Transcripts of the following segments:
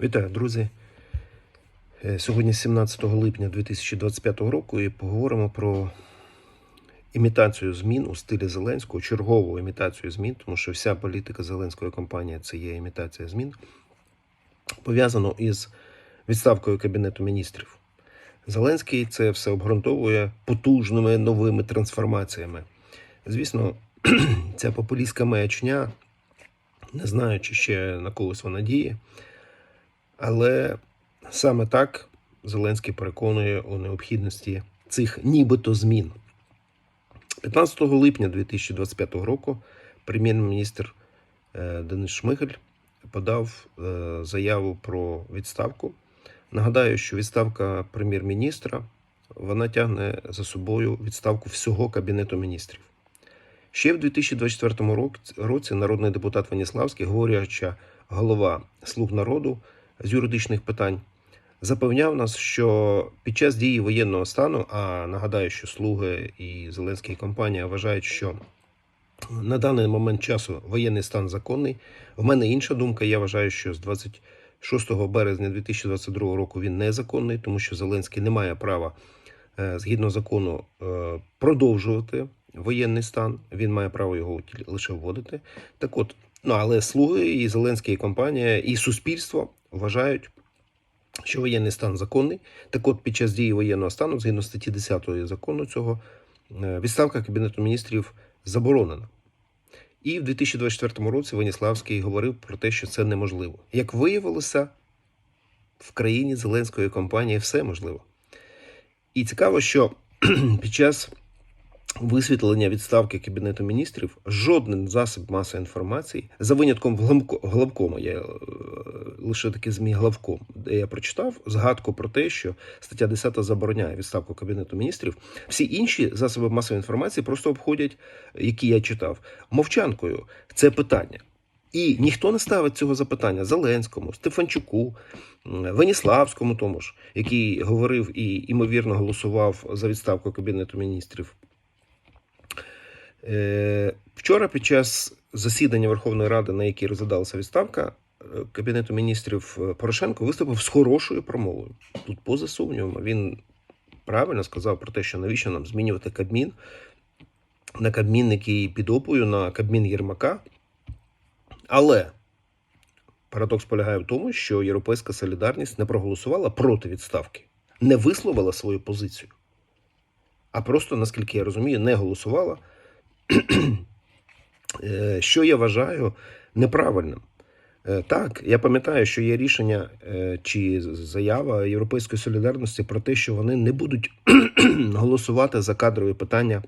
Вітаю, друзі. Е, Сьогодні 17 липня 2025 року і поговоримо про імітацію змін у стилі Зеленського, чергову імітацію змін, тому що вся політика Зеленської кампанії це є імітація змін, пов'язано із відставкою Кабінету міністрів. Зеленський це все обґрунтовує потужними новими трансформаціями. Звісно, ця популістська маячня, не знаю, чи ще на когось вона діє. Але саме так Зеленський переконує у необхідності цих нібито змін. 15 липня 2025 року прем'єр-міністр е, Денис Шмигаль подав е, заяву про відставку. Нагадаю, що відставка прем'єр-міністра вона тягне за собою відставку всього кабінету міністрів. Ще в 2024 році народний депутат Ваніславський, говоряча голова слуг народу з юридичних питань, запевняв нас, що під час дії воєнного стану, а нагадаю, що слуги і Зеленська і компанія вважають, що на даний момент часу воєнний стан законний. В мене інша думка. Я вважаю, що з 26 березня 2022 року він незаконний, тому що Зеленський не має права е, згідно закону е, продовжувати воєнний стан. Він має право його лише вводити. Так от, ну але слуги і Зеленський і компанія, і суспільство вважають, що воєнний стан законний. Так от, під час дії воєнного стану, згідно статті 10 закону цього, е, відставка Кабінету міністрів заборонена. І в 2024 році Веніславський говорив про те, що це неможливо. Як виявилося, в країні Зеленської компанії все можливо. І цікаво, що під час висвітлення відставки Кабінету міністрів жоден засіб масової інформації, за винятком Главко- главкома, я е, лише таки ЗМІ главком, де я прочитав згадку про те, що стаття 10 забороняє відставку Кабінету міністрів. Всі інші засоби масової інформації просто обходять, які я читав, мовчанкою це питання. І ніхто не ставить цього запитання Зеленському, Стефанчуку, Веніславському, тому ж, який говорив і ймовірно голосував за відставку Кабінету міністрів. Е, Вчора під час засідання Верховної Ради, на якій розглядалася відставка е, Кабінету міністрів е, Порошенко виступив з хорошою промовою. Тут, поза сумнівом, він правильно сказав про те, що навіщо нам змінювати Кабмін на Кабмін, який під опою, на Кабмін Єрмака. Але парадокс полягає в тому, що Європейська солідарність не проголосувала проти відставки, не висловила свою позицію, а просто, наскільки я розумію, не голосувала. Е, що я вважаю неправильним. Е, Так, я пам'ятаю, що є рішення е, чи заява Європейської солідарності про те, що вони не будуть голосувати за кадрові питання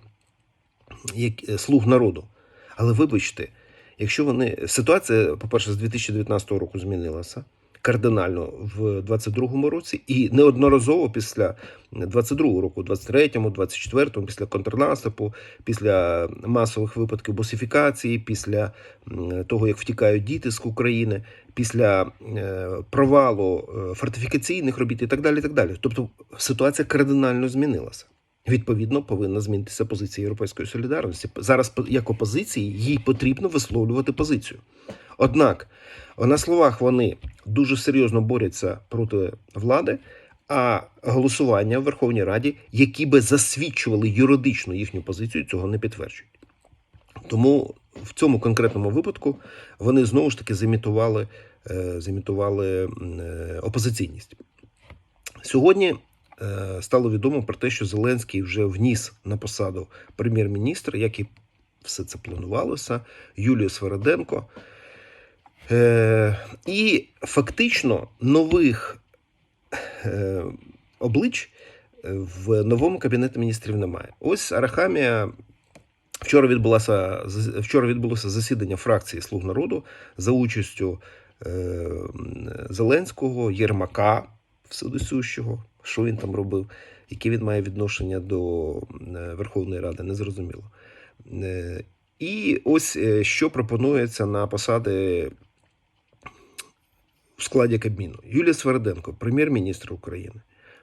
слуг народу. Але вибачте, якщо вони ситуація, по-перше, з 2019 року змінилася кардинально в 2022 році, і неодноразово після 22 року, 23-му, 24-му, після контрнаступу, після масових випадків босифікації, після того, як втікають діти з України, після е, провалу е, фортифікаційних робіт і так далі. і так далі. Тобто ситуація кардинально змінилася. Відповідно, повинна змінитися позиція Європейської солідарності. Зараз як опозиції їй потрібно висловлювати позицію. Однак на словах вони дуже серйозно борються проти влади, а голосування в Верховній Раді, які би засвідчували юридично їхню позицію, цього не підтверджують. Тому в цьому конкретному випадку вони знову ж таки зімітували, е, зімітували е, опозиційність. Сьогодні е, стало відомо про те, що Зеленський вже вніс на посаду прем'єр-міністра, як і все це планувалося, Юлію Свереденко. Е, і фактично нових е, облич е, в новому кабінеті міністрів немає. Ось Арахамія. Вчора відбулося вчора відбулося засідання фракції Слуг народу за участю е, Зеленського, Єрмака, всюдисущого. Що він там робив, яке він має відношення до Верховної Ради, незрозуміло. Е, і ось що пропонується на посади в складі Кабміну. Юлія Сверденко, прем'єр-міністр України.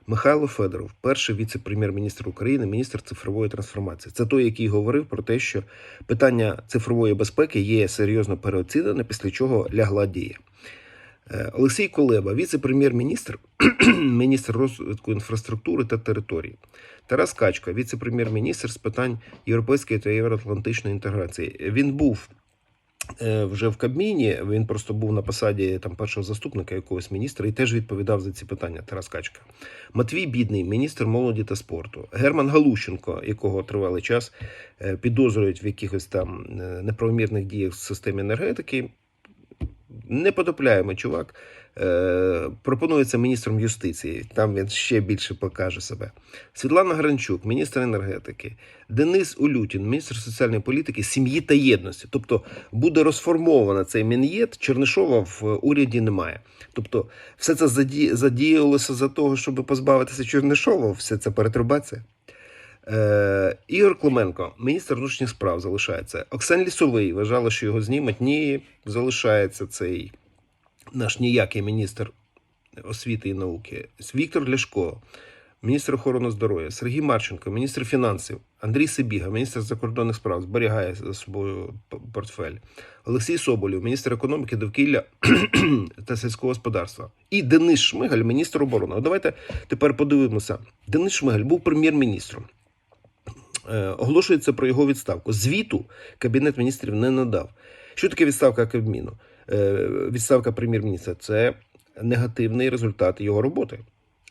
Михайло Федоров, перший віце-прем'єр-міністр України, міністр цифрової трансформації. Це той, який говорив про те, що питання цифрової безпеки є серйозно переоцінене, після чого лягла дія. Е, Олексій Колеба, віце-прем'єр-міністр, міністр розвитку інфраструктури та території. Тарас Качка, віце-прем'єр-міністр з питань європейської та євроатлантичної інтеграції. Він був вже в Кабміні, він просто був на посаді там першого заступника якогось міністра і теж відповідав за ці питання. Тарас Качка. Матвій Бідний, міністр молоді та спорту. Герман Галущенко, якого тривалий час е, підозрюють в якихось там е, неправомірних діях в системі енергетики. Неподопляємий чувак. Е, пропонується міністром юстиції. Там він ще більше покаже себе. Світлана Гранчук, міністр енергетики, Денис Улютін, міністр соціальної політики, сім'ї та єдності. Тобто буде розформовано цей мін'єд. Чернишова в уряді немає. Тобто, все це задіялося за того, щоб позбавитися Чернишова, вся ця перетрубація. Е, Ігор Клименко, міністр внутрішніх справ, залишається. Оксан Лісовий вважала, що його знімуть. Ні, залишається цей наш ніякий міністр освіти і науки. Віктор Ляшко, міністр охорони здоров'я, Сергій Марченко, міністр фінансів, Андрій Сибіга, міністр закордонних справ, зберігає за собою портфель. Олексій Соболєв, міністр економіки, довкілля та сільського господарства. І Денис Шмигаль, міністр оборони. Давайте тепер подивимося. Денис Шмигаль був прем'єр-міністром. Е, Оголошується про його відставку. Звіту Кабінет міністрів не надав. Що таке відставка Кабміну? Е, Відставка прем'єр-міністра це негативний результат його роботи.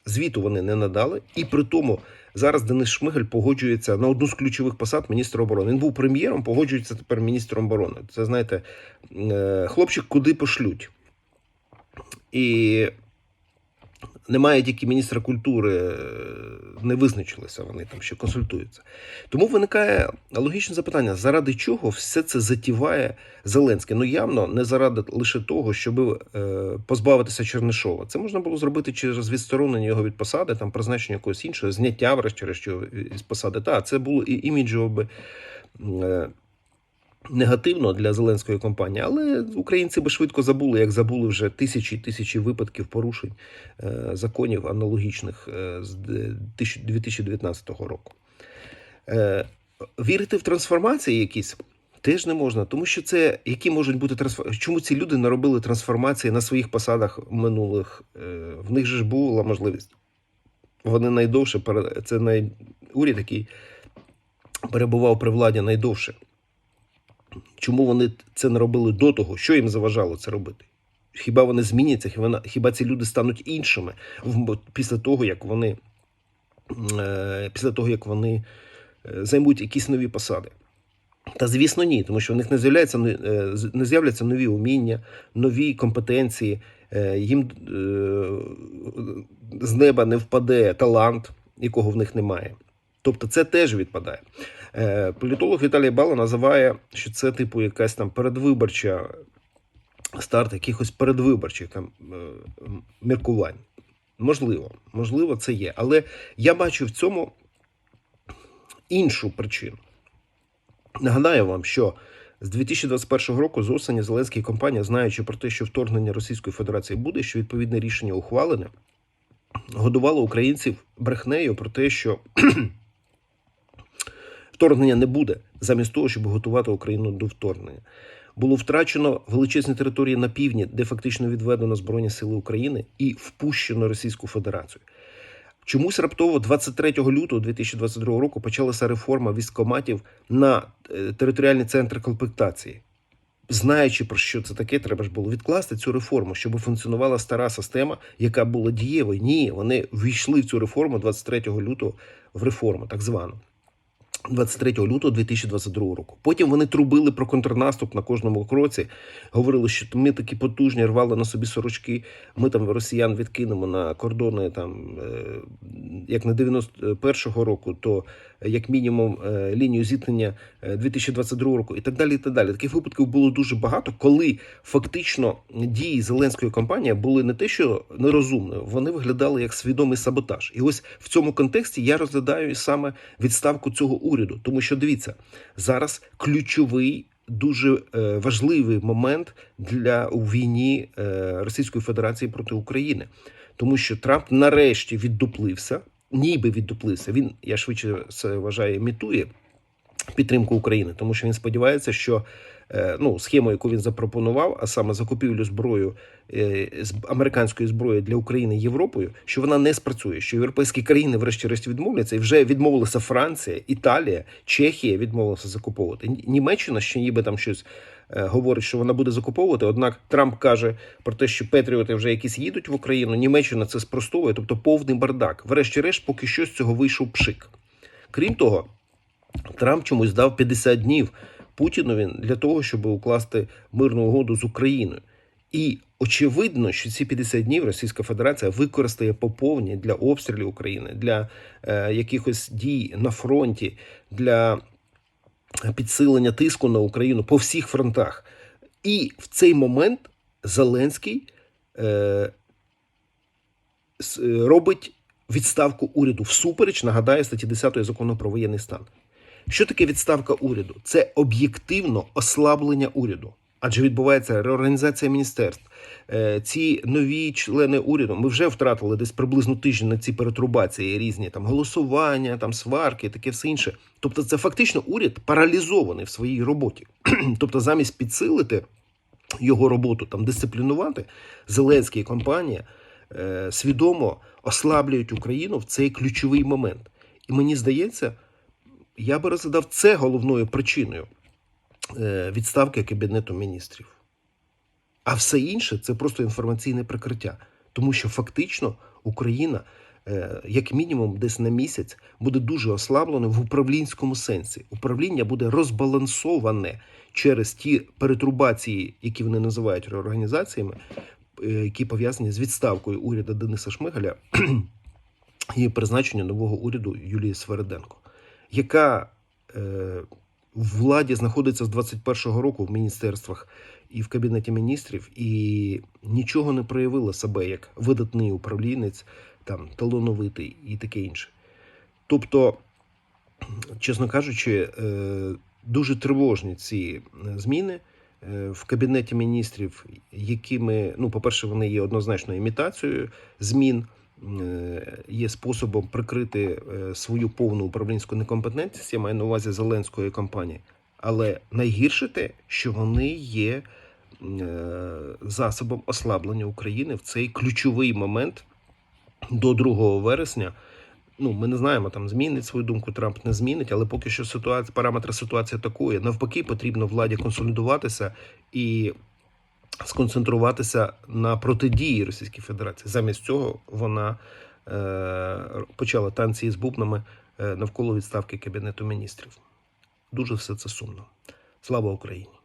Звіту вони не надали, і при тому зараз Денис Шмигаль погоджується на одну з ключових посад міністра оборони. Він був прем'єром, погоджується тепер міністром оборони. Це знаєте, е, хлопчик куди пошлють. І немає тільки міністра культури, е, не визначилися вони там, що консультуються. Тому виникає логічне запитання: заради чого все це затіває Зеленський? Ну явно не заради лише того, щоб е, позбавитися Чернишова. Це можна було зробити через відсторонення його від посади, там призначення якогось іншого, зняття, врешті-решт, з посади. Так, це було і іміджово би. Негативно для зеленської компанії, але українці би швидко забули, як забули вже тисячі і тисячі випадків порушень е, законів аналогічних е, з 2019 року. Е, вірити в трансформації якісь. Теж не можна, тому що це які можуть бути трансформації. Чому ці люди не робили трансформації на своїх посадах минулих? В них же ж була можливість. Вони найдовше це най... уряд, який перебував при владі найдовше. Чому вони це не робили до того? Що їм заважало це робити? Хіба вони зміняться? Хіба, хіба ці люди стануть іншими після того, як вони, е, після того, як вони е, займуть якісь нові посади? Та звісно, ні, тому що в них не з'являються е, не з'являться нові уміння, нові компетенції. Їм з неба не впаде талант, якого в них немає. Тобто це теж відпадає. Е, Політолог Віталій Бала називає, що це типу якась там передвиборча старт якихось передвиборчих там е, міркувань. Можливо, можливо, це є. Але я бачу в цьому іншу причину. Нагадаю вам, що з 2021 року з осені Зеленський і компанія, знаючи про те, що вторгнення Російської Федерації буде, що відповідне рішення ухвалене, годувало українців брехнею про те, що вторгнення не буде, замість того, щоб готувати Україну до вторгнення. Було втрачено величезні території на півдні, де фактично відведено Збройні Сили України і впущено Російську Федерацію. Чомусь раптово 23 лютого 2022 року почалася реформа військкоматів на е, територіальні центри комплектації. Знаючи про що це таке, треба ж було відкласти цю реформу, щоб функціонувала стара система, яка була дієвою. Ні, вони ввійшли в цю реформу 23 лютого в реформу, так звану. 23 лютого 2022 року. Потім вони трубили про контрнаступ на кожному кроці. Говорили, що ми такі потужні, рвали на собі сорочки. Ми там росіян відкинемо на кордони там е, як на 91-го року, то як мінімум е, лінію зіткнення е, 2022 року, і так далі. І так далі. Таких випадків було дуже багато, коли фактично дії зеленської кампанії були не те, що нерозумною, вони виглядали як свідомий саботаж. І ось в цьому контексті я розглядаю саме відставку цього уряду, тому що дивіться зараз ключовий. Дуже е, важливий момент для у війні е, Російської Федерації проти України, тому що Трамп нарешті віддуплився, ніби віддуплився. Він я швидше це вважаю, мітує підтримку України, тому що він сподівається, що ну, схему, яку він запропонував, а саме закупівлю зброю е, з американської зброї для України Європою, що вона не спрацює, що європейські країни, врешті-решт, відмовляться, і вже відмовилася Франція, Італія, Чехія відмовилася закуповувати. Німеччина ще ніби там щось е, говорить, що вона буде закуповувати. Однак Трамп каже про те, що Петріоти вже якісь їдуть в Україну. Німеччина це спростовує, тобто повний бардак. Врешті-решт, поки що з цього вийшов пшик. Крім того, Трамп чомусь дав 50 днів Путінові для того, щоб укласти мирну угоду з Україною. І очевидно, що ці 50 днів Російська Федерація використає по повній для обстрілів України, для е, якихось дій на фронті, для підсилення тиску на Україну по всіх фронтах. І в цей момент Зеленський е, е, робить відставку уряду всупереч, нагадаю, статті 10 закону про воєнний стан. Що таке відставка уряду? Це об'єктивно ослаблення уряду. Адже відбувається реорганізація міністерств. Е, Ці нові члени уряду ми вже втратили десь приблизно тиждень на ці перетрубації різні там голосування, там сварки, таке все інше. Тобто, це фактично уряд паралізований в своїй роботі. тобто, замість підсилити його роботу, там дисциплінувати, Зеленський і компанія е, свідомо ослаблюють Україну в цей ключовий момент. І мені здається, я би розглядав це головною причиною е, відставки Кабінету міністрів. А все інше це просто інформаційне прикриття. Тому що фактично Україна, е, як мінімум, десь на місяць буде дуже ослаблена в управлінському сенсі. Управління буде розбалансоване через ті перетрубації, які вони називають реорганізаціями, е, які пов'язані з відставкою уряду Дениса Шмигаля і призначення нового уряду Юлії Свериденко, яка е, в владі знаходиться з 21-го року в міністерствах і в кабінеті міністрів, і нічого не проявила себе як видатний управлінець, там талановитий і таке інше. Тобто, чесно кажучи, е, дуже тривожні ці е, зміни в кабінеті міністрів, якими, ну, по-перше, вони є однозначно імітацією змін, є способом прикрити е, свою повну управлінську некомпетентність, я маю на увазі Зеленської кампанії. Але найгірше те, що вони є е, засобом ослаблення України в цей ключовий момент до 2 вересня. Ну, ми не знаємо, там змінить свою думку Трамп, не змінить, але поки що ситуація, параметри ситуації такої. Навпаки, потрібно владі консолідуватися і сконцентруватися на протидії Російській Федерації. Замість цього вона е, почала танці з бубнами е, навколо відставки Кабінету міністрів. Дуже все це сумно. Слава Україні!